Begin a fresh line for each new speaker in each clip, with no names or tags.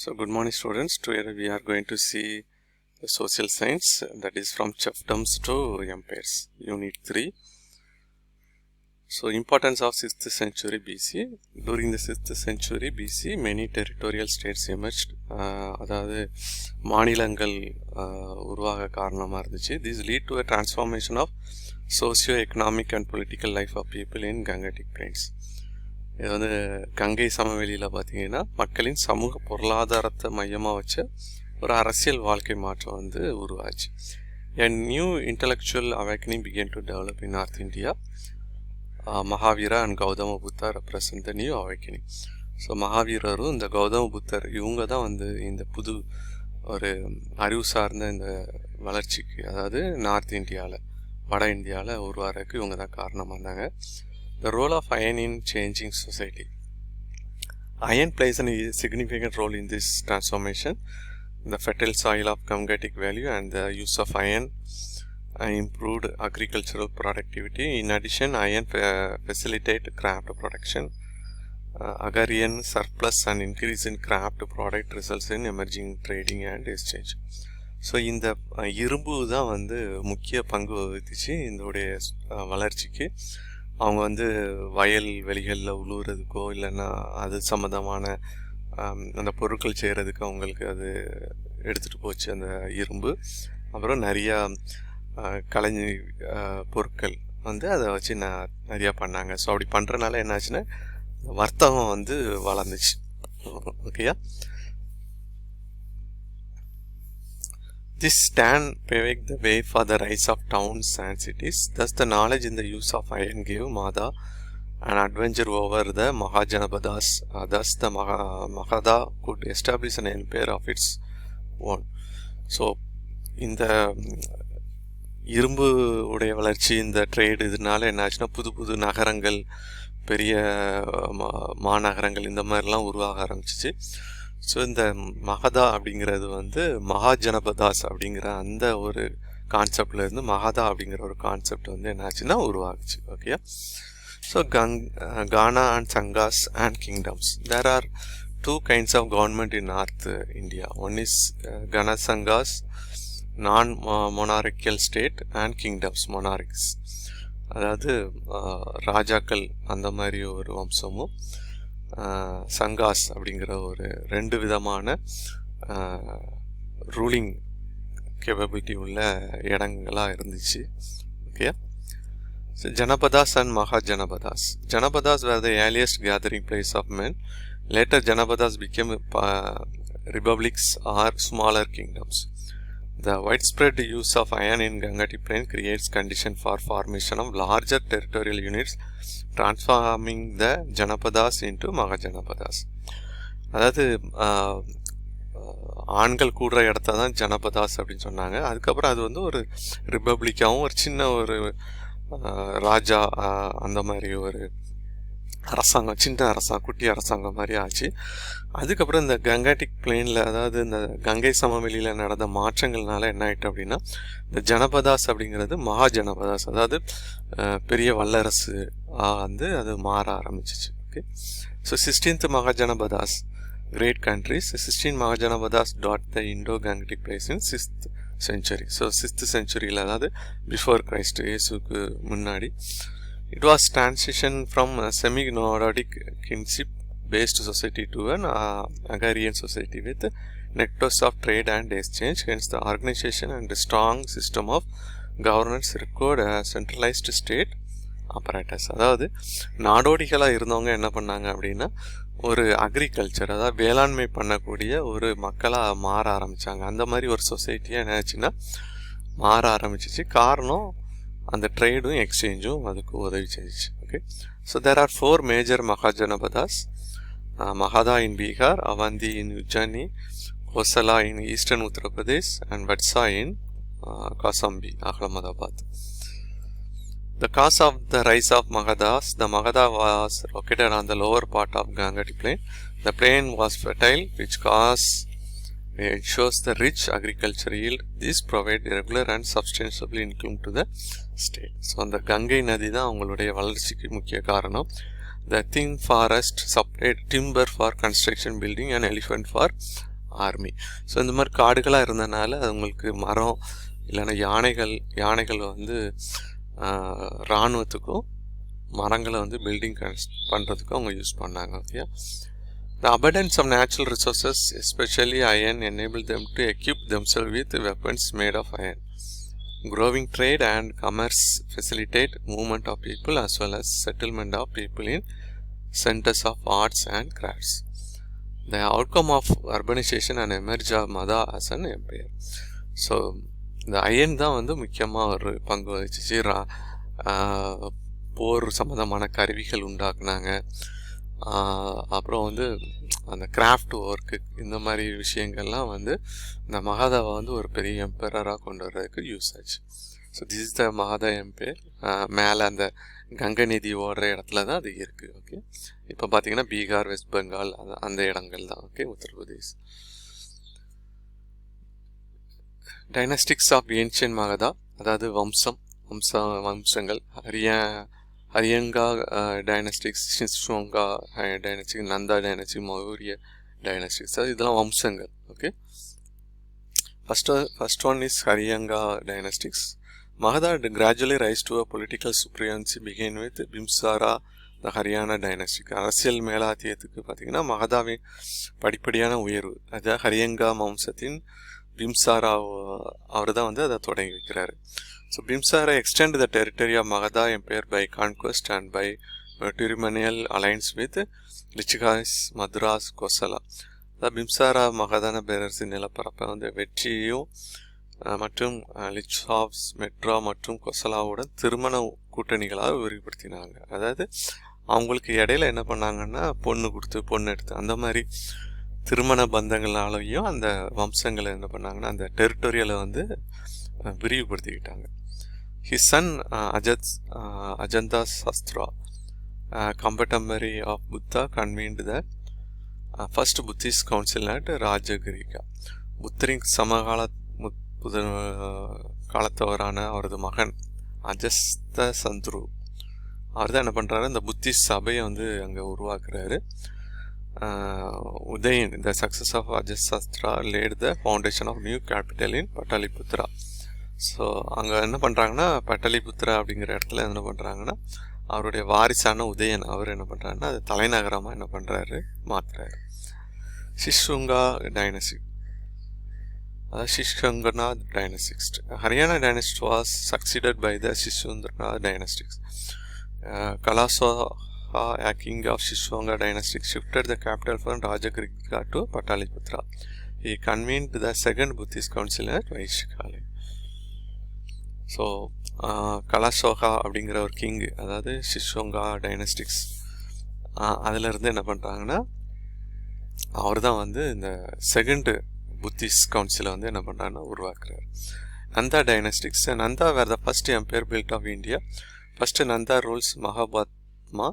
So good morning students. Today we are going to see the social science that is from chiefdoms to empires unit 3. So importance of 6th century BC. During the 6th century BC many territorial states emerged. Uh, அதாவது மாநிலங்கள் uh, உருவாக காரணமாக இருந்துச்சு this lead to a transformation of socio economic and political life of people in Gangetic plains இது வந்து கங்கை சமவெளியில் பார்த்தீங்கன்னா மக்களின் சமூக பொருளாதாரத்தை மையமாக வச்ச ஒரு அரசியல் வாழ்க்கை மாற்றம் வந்து உருவாச்சு. A new intellectual awakening began to develop in North India Mahavira and Gautama Buddha represent the new awakening so மகாவீரரும் இந்த கௌதம புத்தர் இவங்க தான் வந்து இந்த புது ஒரு அறிவு சார்ந்த இந்த வளர்ச்சிக்கு அதாவது நார்த் இந்தியாவில் வட இந்தியாவில் உருவாகிறதுக்கு இவங்க தான் காரணமாக இருந்தாங்க. The role of iron in changing society. Iron plays a significant role in this transformation. The fertile soil of Gangetic Valley and the use of iron improved agricultural productivity. In addition, iron fa- facilitate craft production. Uh, agrarian surplus and increase in craft product results in emerging trading and exchange. So இந்த இரும்பு தான் வந்து முக்கிய பங்கு வகித்துச்சு இதோடைய வளர்ச்சிக்கு அவங்க வந்து வயல் வெளிகளில் உழுவுறதுக்கோ இல்லைன்னா அது சம்மந்தமான அந்த பொருட்கள் செய்கிறதுக்கு அவங்களுக்கு அது எடுத்துகிட்டு போச்சு அந்த இரும்பு. அப்புறம் நிறையா கலைஞ பொருட்கள் வந்து அதை வச்சு நான் நிறையா பண்ணாங்க. ஸோ அப்படி பண்ணுறனால என்னாச்சுன்னா வர்த்தகம் வந்து வளர்ந்துச்சு. ஓகேயா? This stand paved the way for the rise of towns and cities. Thus, the knowledge in the use of iron gave Mada an adventure over the Mahajanabadas. Uh, thus, the Mah- Mahada could establish an empire of its own. So, இந்த இரும்பு உடைய வளர்ச்சி இந்த trade இதனால என்னாச்சுன்னா புது புது நகரங்கள் பெரிய மாநகரங்கள் இந்த மாதிரிலாம் உருவாக ஆரம்பிச்சிச்சு ஸோ இந்த மகதா அப்படிங்கிறது வந்து மகாஜனபதாஸ் அப்படிங்கிற அந்த ஒரு கான்செப்ட்லேருந்து மகதா அப்படிங்கிற ஒரு கான்செப்ட் வந்து என்னாச்சுன்னா உருவாகுச்சு. Okay so கங் Ghana and sanghas and kingdoms there are two kinds of government in North India one is கனசங்காஸ் non monarchical state and kingdoms monarchies அதாவது uh, ராஜாக்கள் அந்த மாதிரி ஒரு வம்சமும். சங்காஸ் அப்படிங்கிற ஒரு ரெண்டு விதமான ரூலிங் கேப்பபிலிட்டி உள்ள இடங்களாக இருந்துச்சு. ஓகே ஸோ ஜனபதாஸ் அண்ட் மகா Janapadas Janapadas were the earliest gathering place of men later Janapadas became republics or smaller kingdoms The widespread use of iron in Gangati plain creates condition for formation of larger territorial units transforming the Janapadas into Mahajanapadas. அதாவது ஆண்கள் கூடுற இடத்த தான் ஜனபதாஸ் அப்படின்னு சொன்னாங்க அதுக்கப்புறம் அது வந்து ஒரு ரிப்பப்ளிக்காகவும் ஒரு சின்ன ஒரு ராஜா அந்த மாதிரி ஒரு அரசாங்கம் சின்ன அரசாங்கம் குட்டி அரசாங்கம் மாதிரி ஆச்சு. அதுக்கப்புறம் இந்த கங்காட்டிக் பிளேனில் அதாவது இந்த கங்கை சமவெளியில் நடந்த மாற்றங்கள்னால என்ன ஆயிட்டு அப்படின்னா இந்த ஜனபதாஸ் அப்படிங்கிறது மகா ஜனபதாஸ். அதாவது பெரிய வல்லரசு வந்து அது மாற ஆரம்பிச்சிச்சு. Okay so sixteenth mahajanapadas great countries sixteen mahajanapadas dot the Indo Gangetic places in sixth century so sixth செஞ்சுரியில் அதாவது பிஃபோர் கிரைஸ்ட் இயேசுக்கு முன்னாடி. It was transition from a semi-nomadic kinship-based society to an uh, agrarian society with networks of trade and exchange. Hence, the organization and a strong system of governance required a centralized state apparatus. அதாவது நாடோடிகளாக இருந்தவங்க என்ன பண்ணாங்க அப்படின்னா ஒரு agriculture அதாவது வேளாண்மை பண்ணக்கூடிய ஒரு மக்களாக மாற ஆரம்பித்தாங்க அந்த மாதிரி ஒரு சொசைட்டியாக என்னாச்சுன்னா மாற ஆரம்பிச்சிச்சு காரணம் அந்த ட்ரேடும் எக்ஸ்சேஞ்சும் அதுக்கு உதவி செய்யுச்சு okay so there are four major mahajanapadas Magadha in Bihar Avanti in Ujjaini Kosala in eastern Uttar Pradesh and Vatsa in Kausambi Ahmedabad The cause of the rise of Magadhas, the Magadha was located on the lower part of Gangetic Plain. The plain was fertile, which caused it shows the rich agriculture yield. These provide regular and substantial income to the state. So அந்த கங்கை நதி தான் அவங்களுடைய வளர்ச்சிக்கு முக்கிய காரணம் the thin forest supply timber for construction building and elephant for army so இந்த மாதிரி காடுகளாக இருந்தனால அது மரம் இல்லைன்னா யானைகள் யானைகள் வந்து இராணுவத்துக்கும் மரங்களை வந்து பில்டிங் பண்ணுறதுக்கும் அவங்க யூஸ் பண்ணாங்க okay The abundance of natural resources, especially iron, enabled them to equip themselves with weapons made of iron. Growing trade and commerce facilitate movement of people as well as settlement of people in centers of arts and crafts. The outcome of urbanization and emerge of Mada as an empire. So இந்த iron தான் வந்து முக்கியமாக ஒரு பங்கு வகிச்சிச்சு போர் சம்மந்தமான கருவிகள் உண்டாக்குனாங்க அப்புறம் வந்து அந்த கிராஃப்ட் ஒர்க்கு இந்த மாதிரி விஷயங்கள்லாம் வந்து இந்த மகாதாவை வந்து ஒரு பெரிய எம்பரராக கொண்டு வர்றதுக்கு யூஸ் ஆச்சு. So this is the Magadha empire மேலே அந்த கங்கை நதி ஓடுற இடத்துல தான் அது இருக்குது ஓகே இப்போ பார்த்தீங்கன்னா பீகார் வெஸ்ட் பெங்கால் அந்த அந்த இடங்கள் தான் okay Uttar Pradesh. Dynastics of ancient Magadha அதாவது வம்சம் வம்ச வம்சங்கள் ஹரியா ஹரியங்கா டைனஸ்டிக் ஷின்ஷோங்கா டைனஸ்டிக் நந்தா டைனஸ்டிக் மௌரிய டைனஸ்டிக்ஸ் அது இதெல்லாம் வம்சங்கள் okay first first one is Haryanka dynastics Magadha gradually rise to a political supremacy began with Bimbisara the Haryana dynastic அரசியல் மேலாத்தியத்துக்கு பார்த்தீங்கன்னா மகதாவின் படிப்படியான உயர்வு. அதாவது ஹரியங்கா வம்சத்தின் பிம்சாரா அவர் தான் வந்து அதை தொடங்கி வைக்கிறாரு. So Bimbisara extend the territory of Magadha empire by conquest and by matrimonial alliance with Lichchhavis Madras Kosala அதாவது பிம்சாரா மகதான பேரரசு நிலப்பரப்பை வந்து வெற்றியும் மற்றும் லிச்சாப்ஸ் மெட்ரா மற்றும் கொசலாவுடன் திருமண கூட்டணிகளாக விரிவுபடுத்தினாங்க. அதாவது அவங்களுக்கு இடையில என்ன பண்ணாங்கன்னா பொண்ணு கொடுத்து பொண்ணு எடுத்து அந்த மாதிரி திருமண பந்தங்களாலையும் அந்த வம்சங்களை என்ன பண்ணாங்கன்னா அந்த டெரிட்டோரியலை வந்து விரிவுபடுத்திக்கிட்டாங்க. His son அஜத் Ajanta Sastra contemporary of Buddha convened the first Buddhist council at Rajagriha. புத்தரின் சமகால முத்- புத காலத்தவரான அவரது மகன் அஜஸ்த சந்துரு அவர் தான் என்ன பண்ணுறாரு இந்த புத்திஸ்ட் சபையை வந்து அங்கே உருவாக்குறாரு. Udayan the success of Ajatashatru laid the foundation of new capital in Pataliputra so அங்கே என்ன பண்ணுறாங்கன்னா பட்டாலிபுத்ரா அப்படிங்கிற இடத்துல என்ன பண்ணுறாங்கன்னா அவருடைய வாரிசான உதயன் அவர் என்ன பண்ணுறாருன்னா அது தலைநகரமாக என்ன பண்ணுறாரு மாற்றுறாரு சிஷுங்கா டைனசி அதாவது சிஷ்கங்கனா dynastics Haryanka dynasty was succeeded by the சிசுந்திரா dynastics Kalashoka king of Shishwanga dynasty shifted the capital from Rajagriha to Pataliputra. He convened the second Buddhist council at Vaishkali. So Kalashoka அப்படிங்கிற ஒரு king அதாவது சிஷ்வங்கா டைனஸ்டிக்ஸ் அதிலிருந்து என்ன பண்ணுறாங்கன்னா அவர் தான் வந்து இந்த second Buddhist கவுன்சிலை வந்து என்ன பண்ணுறாங்கன்னா உருவாக்குறாரு Nanda dynastics Nanda were the first empire built of India first Nanda rules Mahapadma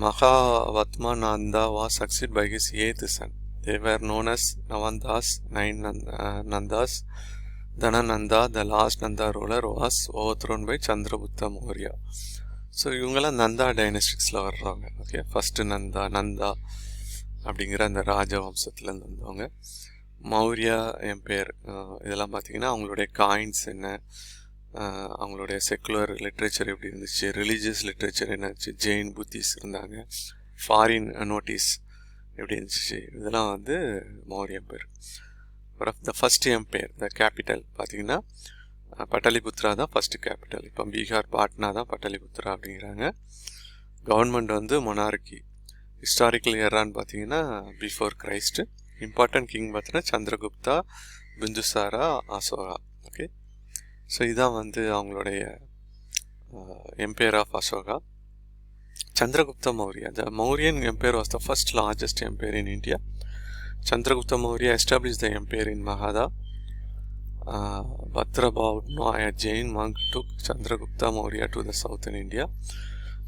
Mahapadma Nanda was succeeded by his eighth son. They were known as Navandas, nine Nand- uh, Nandas. Dhanananda, the last Nanda ruler, was overthrown by Chandragupta Maurya. So இவங்கெல்லாம் நந்தா டைனஸ்டிக்ஸில் வர்றவங்க okay first Nanda Nanda அப்படிங்கிற அந்த ராஜ வம்சத்துலேருந்து வந்தவங்க Maurya empire இதெல்லாம் பார்த்தீங்கன்னா அவங்களுடைய coins என்ன அஹ், அவங்களுடைய செக்குலர் லிட்ரேச்சர் எப்படி இருந்துச்சு? ரிலீஜியஸ் லிட்ரேச்சர் என்னாச்சு? ஜெயின் புத்திஸ் இருந்தாங்க. ஃபாரின் நோட்டீஸ் எப்படி இருந்துச்சு? இதெல்லாம் வந்து மௌரிய பேர் of the first empire the capital பார்த்தீங்கன்னா பட்டலிபுத்ரா தான் ஃபஸ்ட்டு கேபிட்டல் இப்போ பீகார் பாட்னா தான் பட்டலிபுத்ரா அப்படிங்கிறாங்க. கவர்மெண்ட் வந்து மொனார்கி ஹிஸ்டாரிக்கல் இயர்ரான்னு பார்த்தீங்கன்னா பிஃபோர் கிரைஸ்ட் இம்பார்ட்டன்ட் கிங் பார்த்தீங்கன்னா சந்திரகுப்தா பிந்துசாரா அசோகா ஓகே ஸோ இதான் வந்து அவங்களுடைய empire of Ashoka Chandragupta Maurya the Mauryan empire was the first largest empire in India Chandragupta Maurya establish the empire in Magadha Bhadrabhavna, a Jain monk, took Chandragupta Maurya to the southern India.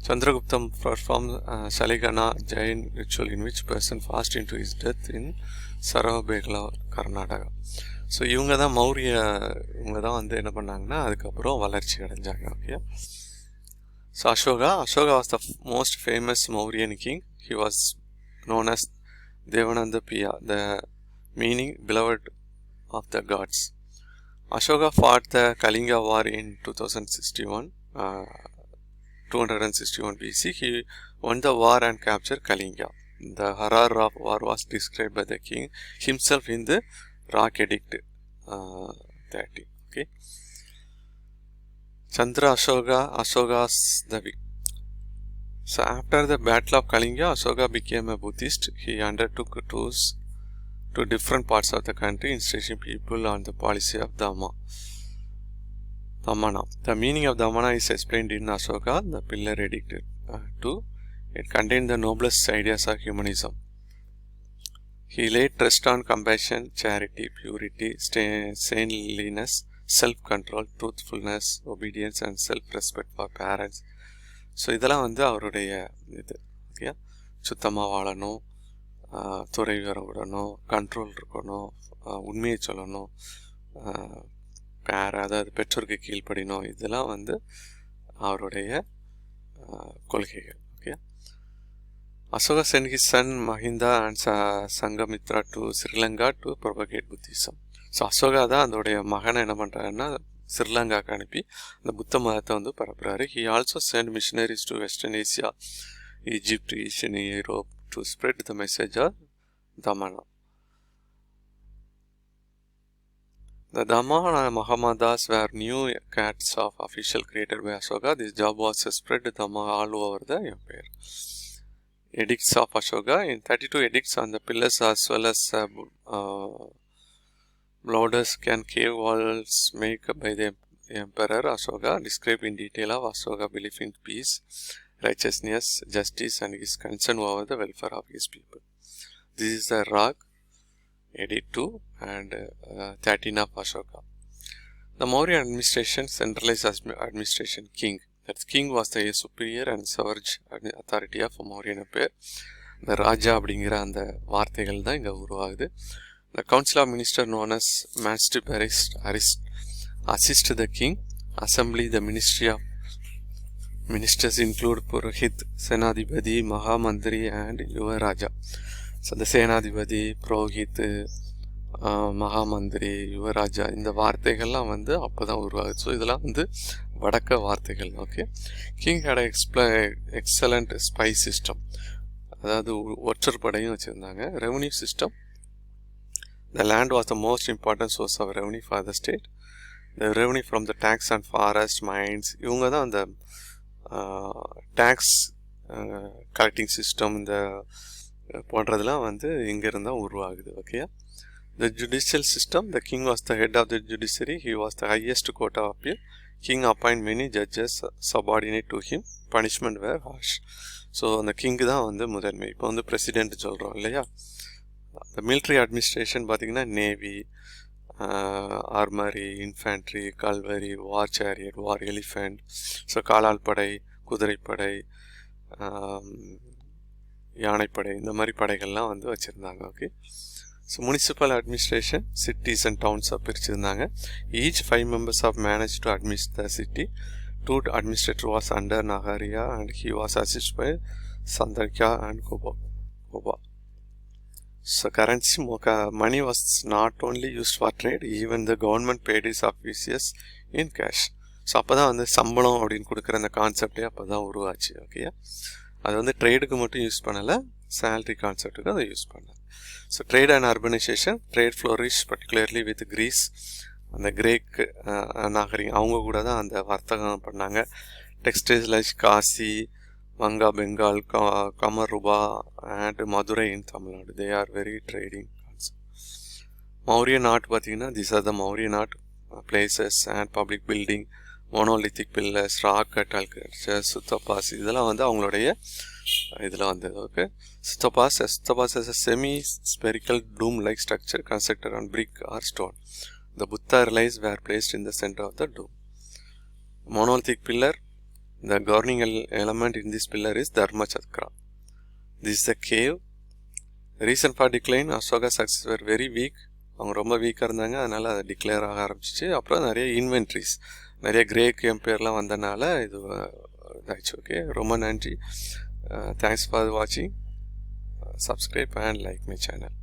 Chandragupta performed uh, Saligana Jain ritual in which person fast into his death in Saravabegla, Karnataka. So இவங்க தான் மௌரிய இவங்க தான் வந்து என்ன பண்ணாங்கன்னா அதுக்கப்புறம் வளர்ச்சி அடைஞ்சாங்க okay so Ashoka Ashoka was the most famous Mauryan king he was known as Devanampiya the meaning beloved of the gods Ashoka fought the Kalinga war in two thousand sixty one two hundred and sixty one BC he won the war and capture Kalinga the horror of war was describe by the king himself in the Rock Edict uh, 30. Okay. Chandra Ashoka, Ashoka's the. So after the Battle of Kalinga, Ashoka became a Buddhist. He undertook tours to different parts of the country, instructing people on the policy of Dhamma. Dhammana. The meaning of Dhammana is explained in Ashoka, the Pillar Edict uh, 2. It contained the noblest ideas of humanism. He laid trust on compassion, charity, purity, saintliness, self control truthfulness obedience and self respect for parents so இதெல்லாம் வந்து அவருடைய இது okay சுத்தமாக வாழணும் துறை விவரம் விடணும் control இருக்கணும் உண்மையை சொல்லணும் பேர அதாவது பெற்றோருக்கு கீழ்ப்படினோம் இதெல்லாம் வந்து அவருடைய கொள்கைகள் okay Ashoka Sen his son Mahinda and ச Sanghamitra to Sri Lanka to propagate Buddhism so Ashoka தான் அதோடைய மகனை என்ன பண்ணுறாருன்னா ஸ்ரீலங்காவுக்கு அனுப்பி அந்த புத்த மதத்தை வந்து பரப்புறாரு he also sent missionaries to western Asia Egypt Asian Europe to spread the message of Dhamma The Dhamma and Mahamadas were new cats of official created by Ashoka. This job was to spread Dhamma all over the empire. Edicts of Ashoka in 32 edicts on the pillars as well as uh, uh, can cave walls made by the Emperor Ashoka describe in detail of Ashoka belief in peace, righteousness, justice and his concern over the welfare of his people. This is the rock, Edit 2 and uh, 13 of Ashoka. The Maurya administration centralized administration king. That's king was the a superior and sovereign அப்படின்னு authority of மௌரியன பேர் இந்த ராஜா அப்படிங்கிற அந்த வார்த்தைகள் தான் இங்கே உருவாகுது the council of minister known as மேன்ஸ்டிப் அரிஸ்ட் அரிஸ்ட் assist the king assembly the ministry of ministers include Purohit Senapati Mahamantri and Yuvaraja so அந்த சேனாதிபதி புரோஹித்து மகாமந்திரி யுவராஜா இந்த வார்த்தைகள்லாம் வந்து அப்போ தான் உருவாகுது. ஸோ இதெல்லாம் வந்து வடக்க வார்த்தைகள் ஓகே கிங் ஹேட் எக்ஸ்பிள எக்ஸலண்ட் ஸ்பை சிஸ்டம் அதாவது ஒற்றற்படையும் வச்சுருந்தாங்க. Revenue system the land was the most important source of revenue for the state the revenue from the tax and forest mines இவங்க தான் அந்த டேக்ஸ் கலெக்டிங் சிஸ்டம் இந்த போன்றதெல்லாம் வந்து இங்கேருந்து தான் உருவாகுது ஓகேயா the judicial system the king was the head of the judiciary, he was the highest court of appeal. King appoint many judges uh, subordinate to him punishment were harsh. So அந்த king தான் வந்து முதன்மை இப்போ வந்து president சொல்கிறோம் இல்லையா இந்த military administration பார்த்திங்கன்னா navy armoury infantry cavalry war chariot war elephant so காலால் படை குதிரைப்படை யானைப்படை இந்த மாதிரி படைகள்லாம் வந்து வச்சுருந்தாங்க okay so municipal administration cities and டவுன்ஸாக பிரிச்சிருந்தாங்க. Each five members of manage to administer the city two administrator was under Nagariya and he was assist by சந்தர்கா and Gopa Gopa currency currency money was not only use for trade even the government பேடிஸ் of officials in cash so அப்போ தான் வந்து சம்பளம் அப்படின்னு கொடுக்குற அந்த கான்செப்டே அப்போ தான் உருவாச்சு ஓகே அது வந்து ட்ரேடுக்கு மட்டும் யூஸ் பண்ணலை சேலரி கான்செப்ட்டுக்கு அதை யூஸ் பண்ணலை. So trade and urbanisation trade flourish particularly with Greece அந்த கிரேக் நாகரிகம் அவங்க கூட தான் அந்த வர்த்தகம் பண்ணாங்க. Textiles like Kashi Vanga Bengal கமருபா and Madurai in Tamil Nadu they are very trading Mauryan art பார்த்தீங்கன்னா this are the Mauryan art palaces and public building monolithic pillars rock அல்கல்ச்சர் stupas இதெல்லாம் வந்து அவங்களுடைய இதில் வந்தது. Okay stupas சுத்தபாஸ் is a semi spherical dome like structure constructed on brick or stone the Buddha relics were placed in the centre of the dome monolithic pillar the governing element in this pillar is Dharma Chakra this the cave reason for decline Ashoka successors were very weak அவங்க ரொம்ப வீக்காக இருந்தாங்க. அதனால் அதை declare ஆக ஆரம்பிச்சிச்சு. அப்புறம் நிறைய இன்வென்ட்ரிஸ் நிறைய கிரேக் எம்பையர்லாம் வந்தனால இது இதாச்சு ஓகே ரொம்ப நன்றி. தேங்க்ஸ் ஃபார் வாட்சிங் subscribe and like my channel